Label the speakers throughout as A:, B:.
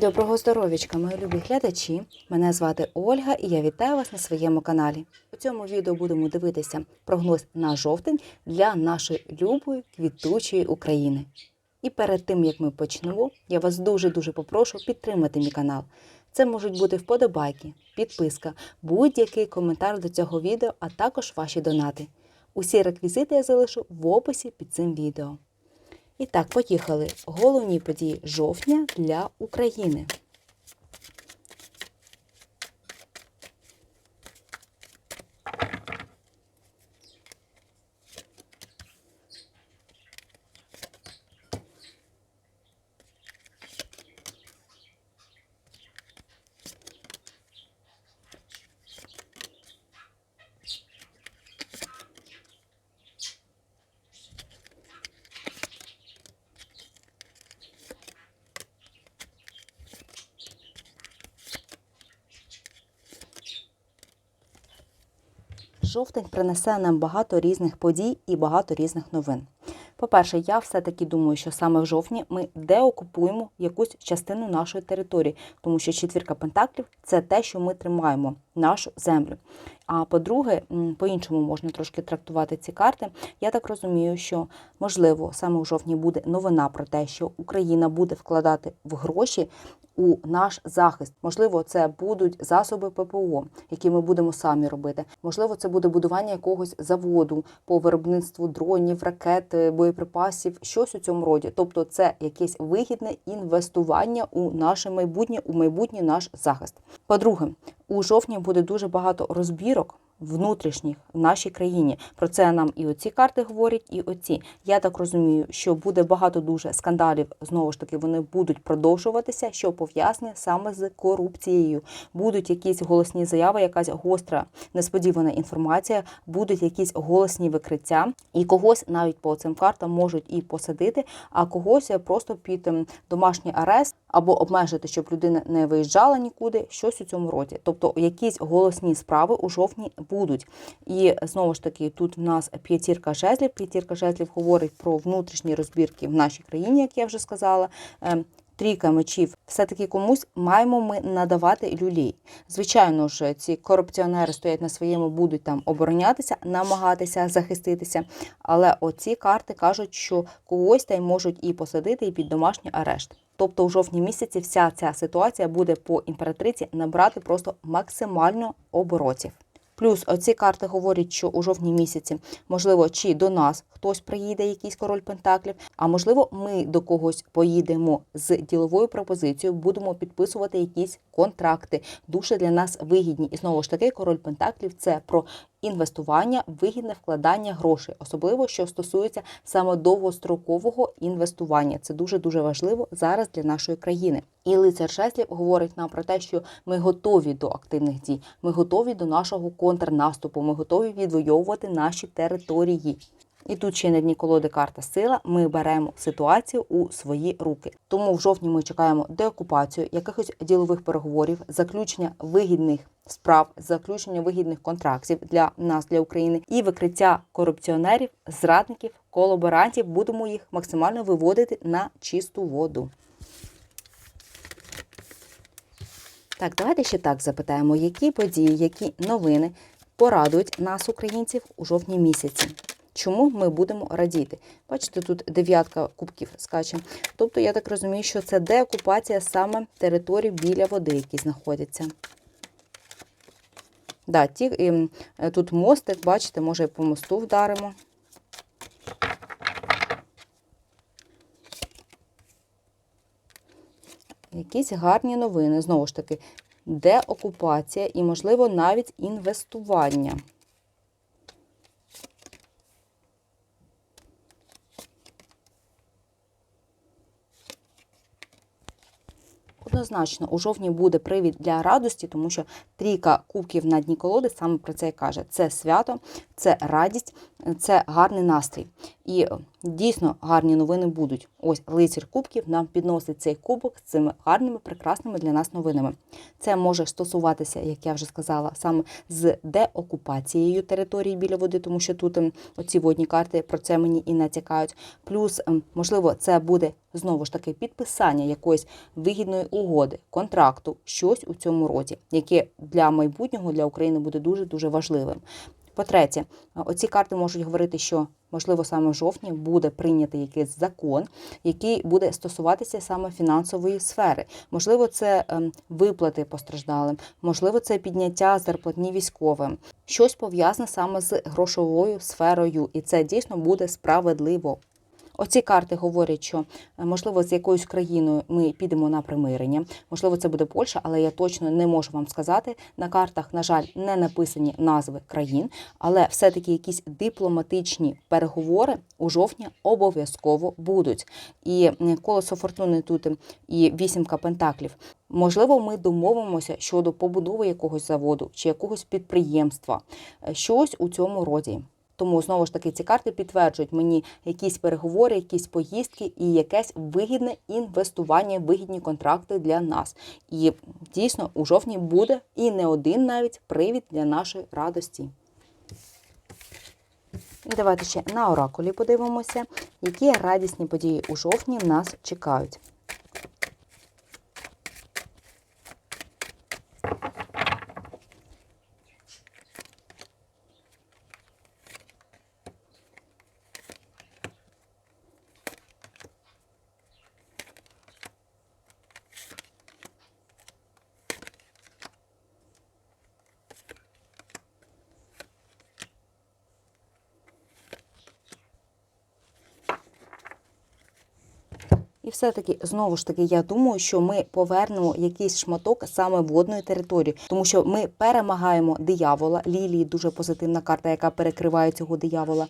A: Доброго здоров'ячка, мої любі глядачі. Мене звати Ольга і я вітаю вас на своєму каналі. У цьому відео будемо дивитися прогноз на жовтень для нашої любої квітучої України. І перед тим як ми почнемо, я вас дуже-дуже попрошу підтримати мій канал. Це можуть бути вподобайки, підписка, будь-який коментар до цього відео, а також ваші донати. Усі реквізити я залишу в описі під цим відео. І так, поїхали. Головні події жовтня для України. Жовтень принесе нам багато різних подій і багато різних новин. По-перше, я все-таки думаю, що саме в жовтні ми деокупуємо якусь частину нашої території, тому що четвірка пентаклів це те, що ми тримаємо нашу землю. А по-друге, по-іншому можна трошки трактувати ці карти. Я так розумію, що можливо саме у жовтні буде новина про те, що Україна буде вкладати в гроші у наш захист. Можливо, це будуть засоби ППО, які ми будемо самі робити. Можливо, це буде будування якогось заводу по виробництву дронів, ракет, е, боєприпасів, щось у цьому роді. Тобто, це якесь вигідне інвестування у наше майбутнє, у майбутній наш захист. По-друге, у жовтні буде дуже багато розбірок. Внутрішніх в нашій країні про це нам і оці карти говорять, і оці. Я так розумію, що буде багато дуже скандалів. Знову ж таки, вони будуть продовжуватися, що пов'язане саме з корупцією. Будуть якісь голосні заяви, якась гостра, несподівана інформація, будуть якісь голосні викриття, і когось навіть по цим картам можуть і посадити, а когось просто під ем, домашній арест або обмежити, щоб людина не виїжджала нікуди, щось у цьому роді. Тобто якісь голосні справи у жовтні будуть. І знову ж таки, тут в нас п'ятірка жезлів. П'ятірка жезлів говорить про внутрішні розбірки в нашій країні, як я вже сказала. Ем, Трійка мечів, все-таки комусь маємо ми надавати люлей. Звичайно ж, ці корупціонери стоять на своєму, будуть там оборонятися, намагатися захиститися. Але оці карти кажуть, що когось та й можуть і посадити, і під домашній арешт. Тобто, у жовтні місяці вся ця ситуація буде по імператриці набрати просто максимально оборотів. Плюс оці карти говорять, що у жовтні місяці, можливо, чи до нас хтось приїде, якийсь король пентаклів, а можливо, ми до когось поїдемо з діловою пропозицією, будемо підписувати якісь контракти, дуже для нас вигідні. І знову ж таки, король пентаклів це про інвестування, вигідне вкладання грошей, особливо що стосується саме довгострокового інвестування. Це дуже дуже важливо зараз для нашої країни. І лицар Шеслів говорить нам про те, що ми готові до активних дій, ми готові до нашого контрнаступу, ми готові відвоювати наші території. І тут ще на дні колоди карта сила. Ми беремо ситуацію у свої руки. Тому в жовтні ми чекаємо деокупацію, якихось ділових переговорів, заключення вигідних справ, заключення вигідних контрактів для нас, для України, і викриття корупціонерів, зрадників, колаборантів. Будемо їх максимально виводити на чисту воду. Так, давайте ще так запитаємо, які події, які новини порадують нас, українців, у жовтні місяці. Чому ми будемо радіти? Бачите, тут дев'ятка кубків скаче. Тобто, я так розумію, що це деокупація саме територій біля води, які знаходяться. Да, ті, і, тут мостик, бачите, може по мосту вдаримо. Якісь гарні новини, знову ж таки, деокупація і, можливо, навіть інвестування. Однозначно, у жовтні буде привід для радості, тому що трійка кубків на дні колоди саме про це і каже: це свято, це радість, це гарний настрій. І дійсно гарні новини будуть. Ось лицар кубків нам підносить цей кубок з цими гарними, прекрасними для нас новинами. Це може стосуватися, як я вже сказала, саме з деокупацією території біля води, тому що тут ем, оці водні карти про це мені і натякають. Плюс, ем, можливо, це буде знову ж таки підписання якоїсь вигідної угоди, контракту, щось у цьому роді, яке для майбутнього для України буде дуже дуже важливим. По-третє, оці карти можуть говорити, що можливо саме в жовтні буде прийнятий якийсь закон, який буде стосуватися саме фінансової сфери. Можливо, це ем, виплати постраждалим, можливо, це підняття зарплатні військовим, щось пов'язане саме з грошовою сферою, і це дійсно буде справедливо. Оці карти говорять, що е, можливо з якоюсь країною ми підемо на примирення. Можливо, це буде Польща, але я точно не можу вам сказати. На картах, на жаль, не написані назви країн, але все-таки якісь дипломатичні переговори у жовтні обов'язково будуть. І колесо фортуни тут і вісімка пентаклів. Можливо, ми домовимося щодо побудови якогось заводу чи якогось підприємства, Е, щось у цьому роді. Тому знову ж таки ці карти підтверджують мені якісь переговори, якісь поїздки і якесь вигідне інвестування, вигідні контракти для нас. І дійсно у жовтні буде і не один навіть привід для нашої радості. Давайте ще на оракулі подивимося, які радісні події у жовтні нас чекають. Все-таки знову ж таки, я думаю, що ми повернемо якийсь шматок саме водної території, тому що ми перемагаємо диявола. Лілії дуже позитивна карта, яка перекриває цього диявола.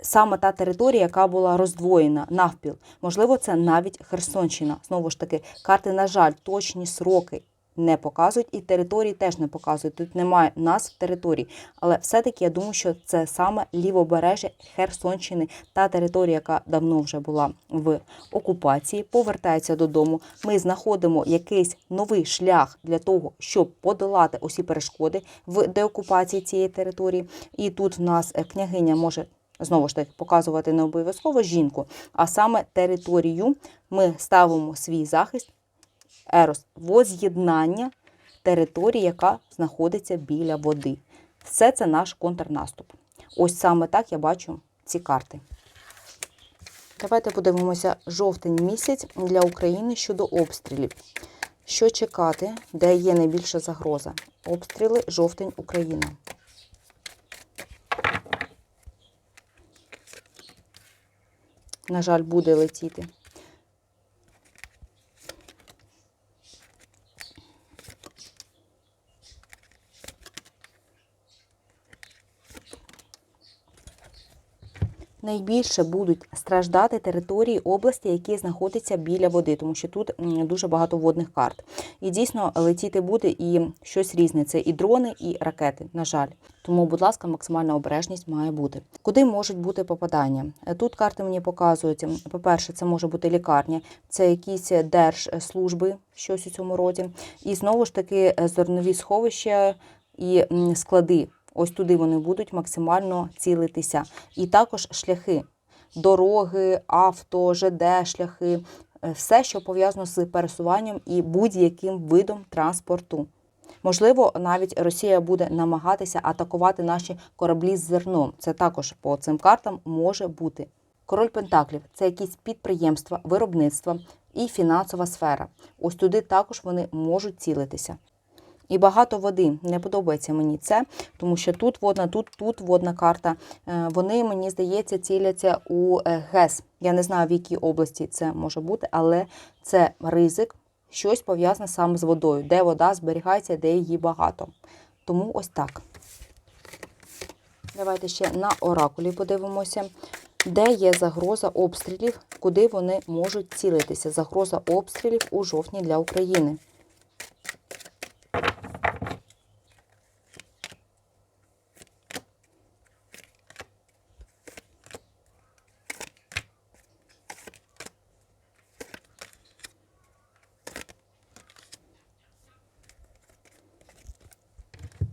A: Саме та територія, яка була роздвоєна навпіл. Можливо, це навіть Херсонщина. Знову ж таки, карти, на жаль, точні сроки не показують, і території теж не показують. Тут немає назв територій. Але все-таки я думаю, що це саме лівобережжя Херсонщини, та територія, яка давно вже була в окупації, повертається додому. Ми знаходимо якийсь новий шлях для того, щоб подолати усі перешкоди в деокупації цієї території. І тут в нас е, княгиня може. Знову ж таки, показувати не обов'язково жінку, а саме територію. Ми ставимо свій захист Ерос воз'єднання території, яка знаходиться біля води. Все це наш контрнаступ. Ось саме так я бачу ці карти. Давайте подивимося жовтень місяць для України щодо обстрілів. Що чекати, де є найбільша загроза? Обстріли жовтень Україна. На жаль, буде летіти. Найбільше будуть страждати території області, які знаходяться біля води, тому що тут дуже багато водних карт. І дійсно летіти буде і щось різне. Це і дрони, і ракети. На жаль. Тому, будь ласка, максимальна обережність має бути. Куди можуть бути попадання? Е, Тут карти мені показують. По-перше, це може бути лікарня, це якісь держслужби, щось у цьому роді. І знову ж таки е, зернові сховища і склади. Ось туди вони будуть максимально цілитися. І також шляхи, дороги, авто, ЖД, шляхи, е, все, що пов'язано з пересуванням і будь-яким видом транспорту. Можливо, навіть Росія буде намагатися атакувати наші кораблі з зерном. Це також по цим картам може бути. Король Пентаклів це якісь підприємства, виробництва і фінансова сфера. Ось туди також вони можуть цілитися. І багато води. Не подобається мені це, тому що тут водна, тут, тут водна карта. Е, Вони, мені здається, ціляться у е, ГЕС. Я не знаю, в якій області це може бути, але це ризик, щось пов'язане саме з водою, де вода зберігається, де її багато. Тому ось так. Давайте ще на оракулі подивимося, де є загроза обстрілів, куди вони можуть цілитися. Загроза обстрілів у жовтні для України. Thank you.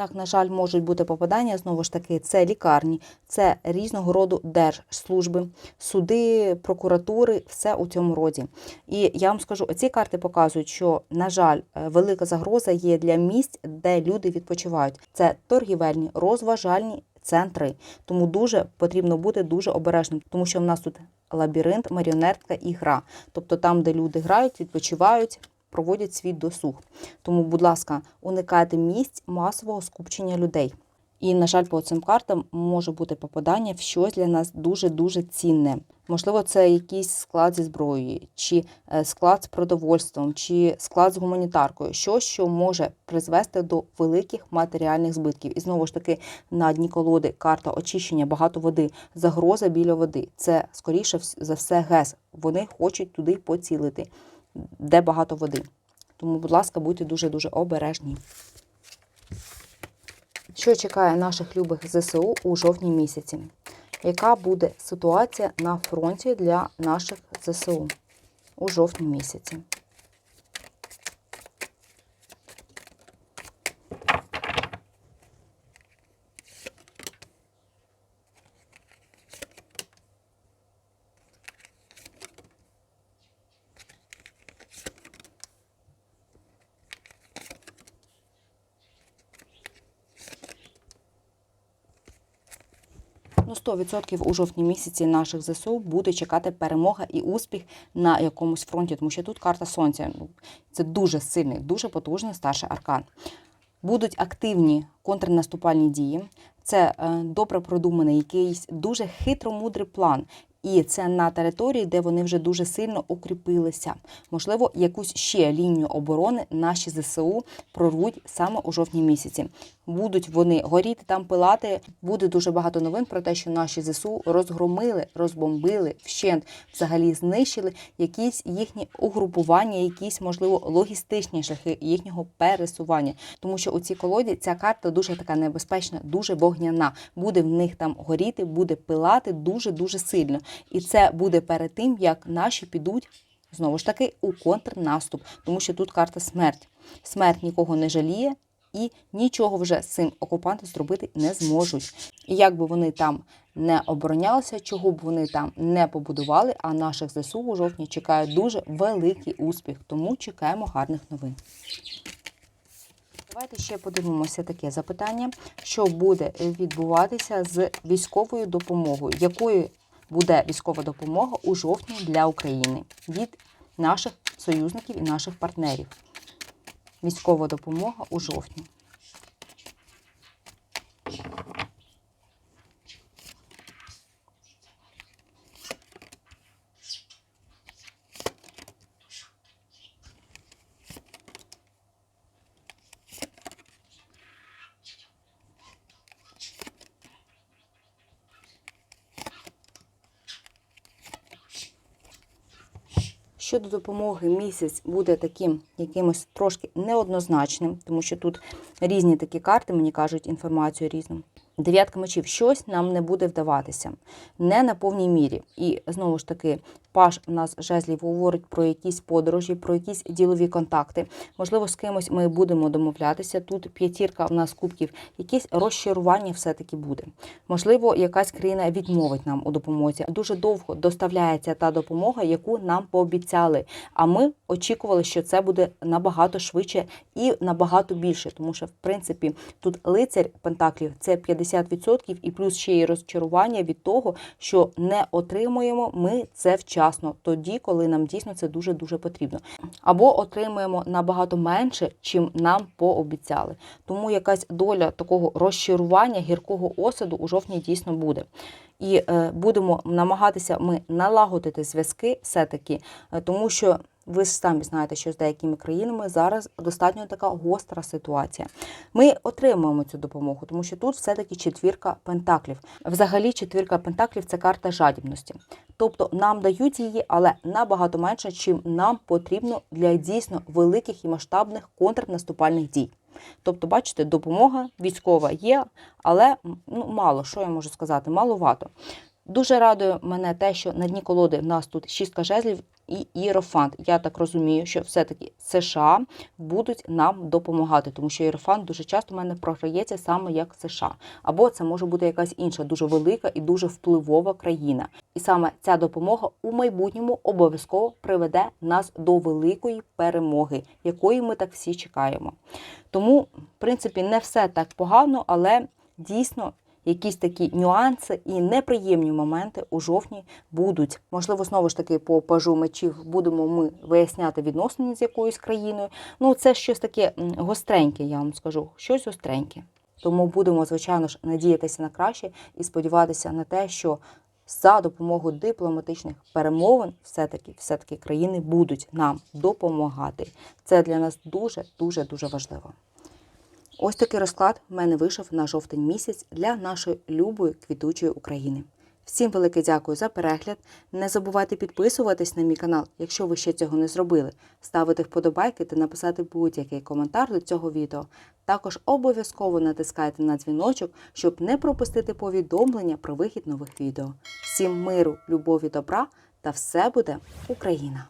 A: Так, на жаль, можуть бути попадання знову ж таки, це лікарні, це різного роду держслужби, суди, прокуратури, все у цьому роді. І я вам скажу, ці карти показують, що, на жаль, е, велика загроза є для місць, де люди відпочивають. Це торгівельні, розважальні центри. Тому дуже потрібно бути дуже обережним, тому що в нас тут лабіринт, маріонетка і гра. Тобто там, де люди грають, відпочивають. Проводять свій досуг. Тому, будь ласка, уникайте місць масового скупчення людей. І, на жаль, по цим картам може бути попадання в щось для нас дуже-дуже цінне. Можливо, це якийсь склад зі зброєю, чи е, склад з продовольством, чи склад з гуманітаркою, щось, що може призвести до великих матеріальних збитків. І знову ж таки, на дні колоди карта очищення, багато води, загроза біля води. Це скоріше за все ГЕС. Вони хочуть туди поцілити, де багато води. Тому, будь ласка, будьте дуже-дуже обережні. Що чекає наших любих ЗСУ у жовтні місяці? Яка буде ситуація на фронті для наших ЗСУ у жовтні місяці? Ну, 100% у жовтні місяці наших ЗСУ буде чекати перемога і успіх на якомусь фронті, тому що тут карта сонця. Ну, Це дуже сильний, дуже потужний старший аркан. Будуть активні контрнаступальні дії. Це е, добре продуманий якийсь дуже хитромудрий план. І це на території, де вони вже дуже сильно укріпилися. Можливо, якусь ще лінію оборони наші ЗСУ прорвуть саме у жовтні місяці. Будуть вони горіти там, пилати. Буде дуже багато новин про те, що наші ЗСУ розгромили, розбомбили, вщент взагалі знищили якісь їхні угрупування, якісь можливо логістичні шляхи їхнього пересування. Тому що у цій колоді ця карта дуже така небезпечна, дуже вогняна. Буде в них там горіти, буде пилати дуже дуже сильно. І це буде перед тим, як наші підуть знову ж таки у контрнаступ, тому що тут карта смерть. Смерть нікого не жаліє. І нічого вже з цим окупанти зробити не зможуть. І як би вони там не оборонялися, чого б вони там не побудували, а наших ЗСУ у жовтні чекає дуже великий успіх. Тому чекаємо гарних новин. Давайте ще подивимося таке запитання, що буде відбуватися з військовою допомогою. Якою буде військова допомога у жовтні для України від наших союзників і наших партнерів? Військова допомога у жовтні. Щодо допомоги, місяць буде таким якимось трошки неоднозначним, тому що тут різні такі карти, мені кажуть інформацію різну. Дев'ятка мечів, щось нам не буде вдаватися, не на повній мірі. І знову ж таки, Паш нас жезлів говорить про якісь подорожі, про якісь ділові контакти. Можливо, з кимось ми будемо домовлятися. Тут п'ятірка у нас кубків, якесь розчарування все-таки буде. Можливо, якась країна відмовить нам у допомозі. Дуже довго доставляється та допомога, яку нам пообіцяли. А ми очікували, що це буде набагато швидше і набагато більше, тому що в принципі тут лицар Пентаклів це 50% і плюс ще й розчарування від того, що не отримуємо ми це вчасно, тоді, коли нам дійсно це дуже дуже потрібно. Або отримуємо набагато менше, чим нам пообіцяли. Тому якась доля такого розчарування, гіркого осаду у жовтні дійсно буде. І е, будемо намагатися ми налагодити зв'язки все-таки, е, тому що ви ж самі знаєте, що з деякими країнами зараз достатньо така гостра ситуація. Ми отримуємо цю допомогу, тому що тут все-таки четвірка пентаклів. Взагалі, четвірка пентаклів це карта жадібності. Тобто нам дають її, але набагато менше, чим нам потрібно для дійсно великих і масштабних контрнаступальних дій. Тобто, бачите, допомога військова є, але ну, мало, що я можу сказати, маловато. Дуже радує мене те, що на дні колоди в нас тут шістка жезлів, і Єрофант. Я так розумію, що все-таки США будуть нам допомагати, тому що Єрофант дуже часто в мене програється саме як США. Або це може бути якась інша дуже велика і дуже впливова країна. І саме ця допомога у майбутньому обов'язково приведе нас до великої перемоги, якої ми так всі чекаємо. Тому, в принципі, не все так погано, але дійсно якісь такі нюанси і неприємні моменти у жовтні будуть. Можливо, знову ж таки, по пажу мечів будемо ми виясняти відносини з якоюсь країною. Ну, це щось таке гостреньке, я вам скажу, щось гостреньке. Тому будемо, звичайно ж, надіятися на краще і сподіватися на те, що за допомогою дипломатичних перемовин все-таки все-таки країни будуть нам допомагати. Це для нас дуже дуже дуже важливо. Ось такий розклад в мене вийшов на жовтень місяць для нашої любої квітучої України. Всім велике дякую за перегляд. Не забувайте підписуватись на мій канал, якщо ви ще цього не зробили, ставити вподобайки та написати будь-який коментар до цього відео. Також обов'язково натискайте на дзвіночок, щоб не пропустити повідомлення про вихід нових відео. Всім миру, любові, добра та все буде Україна!